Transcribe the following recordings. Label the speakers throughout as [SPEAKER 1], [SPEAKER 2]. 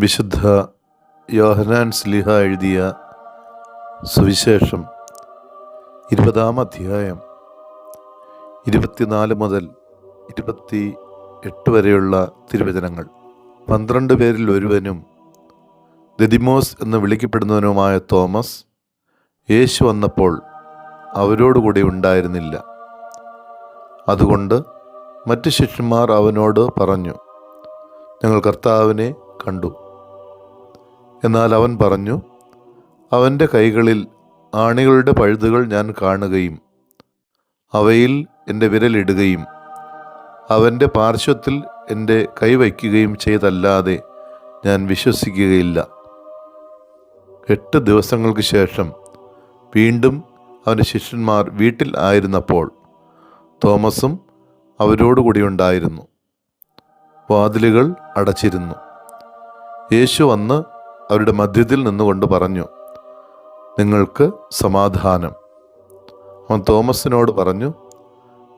[SPEAKER 1] വിശുദ്ധ യോഹനാൻ സ്ലിഹ എഴുതിയ സുവിശേഷം ഇരുപതാം അധ്യായം ഇരുപത്തിനാല് മുതൽ ഇരുപത്തി എട്ട് വരെയുള്ള തിരുവചനങ്ങൾ. പന്ത്രണ്ട് പേരിൽ ഒരുവനും ദദിമോസ് എന്ന് വിളിക്കപ്പെടുന്നവനുമായ തോമസ് യേശു വന്നപ്പോൾ അവരോടുകൂടി ഉണ്ടായിരുന്നില്ല. അതുകൊണ്ട് മറ്റ് ശിഷ്യന്മാർ അവനോട് പറഞ്ഞു ഞങ്ങൾ കർത്താവിനെ കണ്ടു. എന്നാൽ അവൻ പറഞ്ഞു അവന്റെ കൈകളിൽ ആണികളുടെ പഴുതുകൾ ഞാൻ കാണുകയും അവയിൽ എന്റെ വിരലിടുകയും അവന്റെ പാർശ്വത്തിൽ എന്റെ കൈവയ്ക്കുകയും ചെയ്തല്ലാതെ ഞാൻ വിശ്വസിക്കുകയില്ല. എട്ട് ദിവസങ്ങൾക്ക് ശേഷം വീണ്ടും അവന്റെ ശിഷ്യന്മാർ വീട്ടിൽ ആയിരുന്നപ്പോൾ തോമസും അവരോടുകൂടി ഉണ്ടായിരുന്നു. വാതിലുകൾ അടച്ചിരുന്നു. യേശു വന്ന് അവരുടെ മധ്യത്തിൽ നിന്നുകൊണ്ട് പറഞ്ഞു നിങ്ങൾക്ക് സമാധാനം. അവൻ തോമസിനോട് പറഞ്ഞു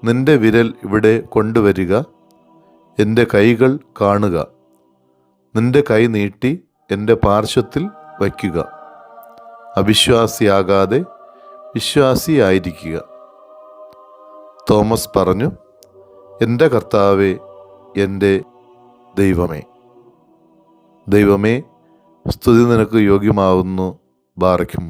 [SPEAKER 1] നിന്റെ വിരൽ ഇവിടെ കൊണ്ടുവരിക എന്റെ കൈകൾ കാണുക നിന്റെ കൈ നീട്ടി എന്റെ പാർശ്വത്തിൽ വയ്ക്കുക അവിശ്വാസിയാകാതെ വിശ്വാസിയായിരിക്കുക. തോമസ് പറഞ്ഞു എന്റെ കർത്താവേ എന്റെ ദൈവമേ ദൈവമേ സ്തുതി നിനക്ക് യോഗ്യമാവുന്നു ബാറയ്ക്കുമോ?